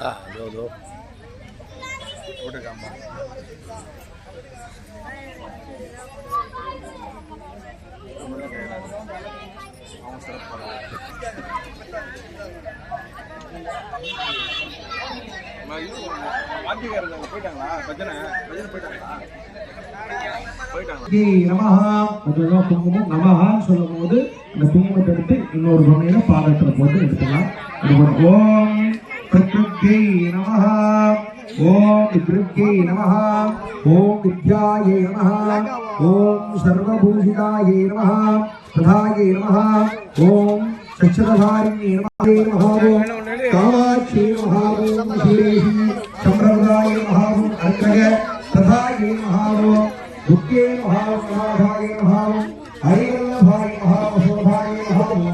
ஆ இதோ இதோ போட்டுருக்காமா அவங்க சிறப்பு போயிட்டாங்களா பஜனை பஜனை போயிட்டாங்களா போயிட்டாங்களா ஸ்ரீ நமஹா அதுதான் குங்குமம் நமஹான்னு சொல்லும் போது அந்த குங்குமத்தை எடுத்து இன்னொரு பொம்மையில பாதத்தில் போட்டு எடுத்துக்கலாம். இது దుర్గై నమ ఓం దుర్గై నమ ఓం విద్యాయ నమ ఓం సర్వభూషితాయ నమ తథాయ నమ ఓం సచ్చదారిణ్యే నమ కామాక్షి మహాభూం శిరేషి సంప్రదాయ మహాభూం అర్కగ తథాయ మహాభూం దుర్గే మహాభూం సమాధాయ మహాభూం హరివల్లభాయ మహాభూం శోభాయ మహాభూం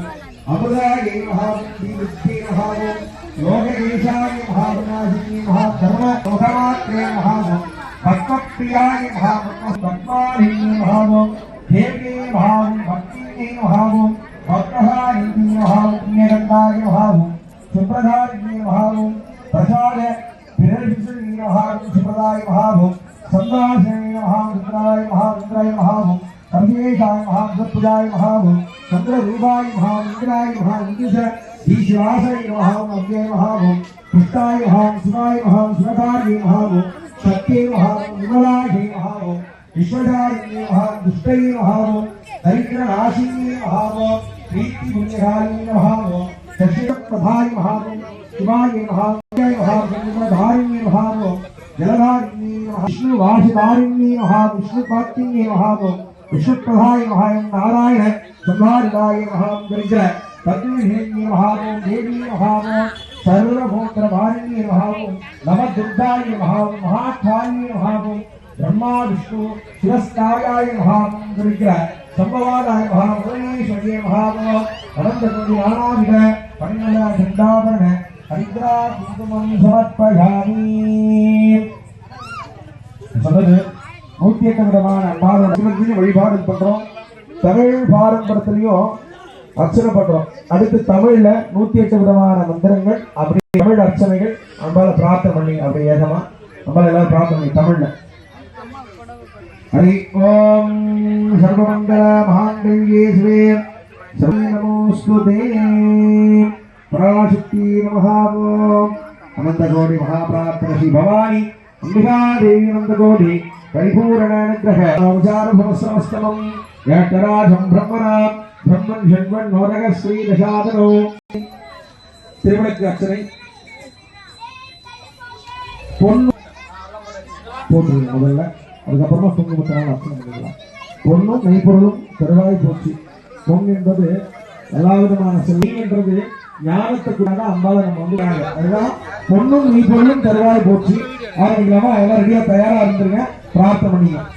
అమృదాయ మహాభూం శ్రీ దుర్గే మహాభూం योगेशाय महाविनाशिनी महाधर्म, लोकमात्रे महाभव भक्तप्रियाय महाभव भक्तारिणी महाभव देवी महाभव भक्तिनी महाभव भक्तहारिणी महाभव पुण्यगंधाय महाभव सुप्रधारिणी महाभव प्रसाद विरजिषणी महाभव सुप्रदाय महाभव संदासनी महाभव रुद्राय महारुद्राय महाभव सर्वेशाय महाभव पूजाय महाभव चंद्र रूपाय महाविंद्राय महाविंद्र ईश्वासाय नमः नव्ये नमः पुष्टाय नमः सुनाय महाम सुनतार्ये नमः सत्ये नमः विमलाये नमः विश्वधारिणे नमः दुष्टये नमः दरिद्रनाशिने नमः प्रीतिभूमिहारिणे नमः दक्षिणप्रभाय नमः शिवाय नमः जय नमः समुद्रधारिणे नमः जलधारिणे नमः विष्णुवासिधारिणे नमः विष्णुपात्रिणे नमः विष्णुप्रभाय नमः नारायण संहारिणाय नमः दरिद्र। பத்மிஹேங்கி மகாவோம் தேவி மகாவோம் சர்வகோத்திரபாரிணி மகாவோம் நம துர்காய மகாவோம் மகாக்காயி மகாவோம் பிரம்மா விஷ்ணு சிவஸ்தாயாய மகாவோம் இருக்கிற சம்பவாதாய மகாம் உதயேஸ்வரிய மகாவோம் வளர்ந்த கோடி ஆனாமிக பன்னல வழிபாடு பண்றோம். தமிழ் பாரம்பரியத்திலையும் அர்ச்சனை பண்றோம். அடுத்து தமிழ்ல நூத்தி எட்டு விதமான மந்திரங்கள் அப்படி தமிழ் அர்ச்சனைகள். நம்மளால பிரார்த்தனை பண்ணி அப்படி ஏகமா நம்மளால எல்லாரும் பிரார்த்தனை பண்ணி தமிழ்ல. ஹரி ஓம் சர்வமங்கல மகாங்கல்யே சிவே சர்வே நமோஸ்துதே பராசக்தி நமஹாவோம் அனந்தகோடி மகாபிரார்த்தன ஸ்ரீ பவானி. அம்பிகா தேவி அம்பிகாதேவி அனந்தகோடி. பரிபூரணானுகிரக அவசாரபவசமஸ்தமம் ஏட்டராஜம் பிரம்மராம் பிரம்மன் ஷண்வன் நோரக ஸ்ரீ தசாதனோ திருவிளக்கு அர்ச்சனை. பொண்ணு போட்டுருங்க முதல்ல. அதுக்கப்புறமா குங்குமத்தினால் அர்ச்சனை பண்ணிக்கலாம். பொண்ணும் மெய்ப்பொருளும் பெருவாய் போச்சு பொன் என்பது எல்லா விதமான செல்வி என்றது ஞானத்துக்குள்ளாக அம்பாவை நம்ம வந்து அதுதான் பொண்ணும் மெய்ப்பொருளும் பெருவாய் போச்சு அவங்க ஆரம்பிக்கலாமா எல்லாம் ரெடியா தயாரா இருந்துருங்க. பிரார்த்தனை பண்ணிக்கலாம்.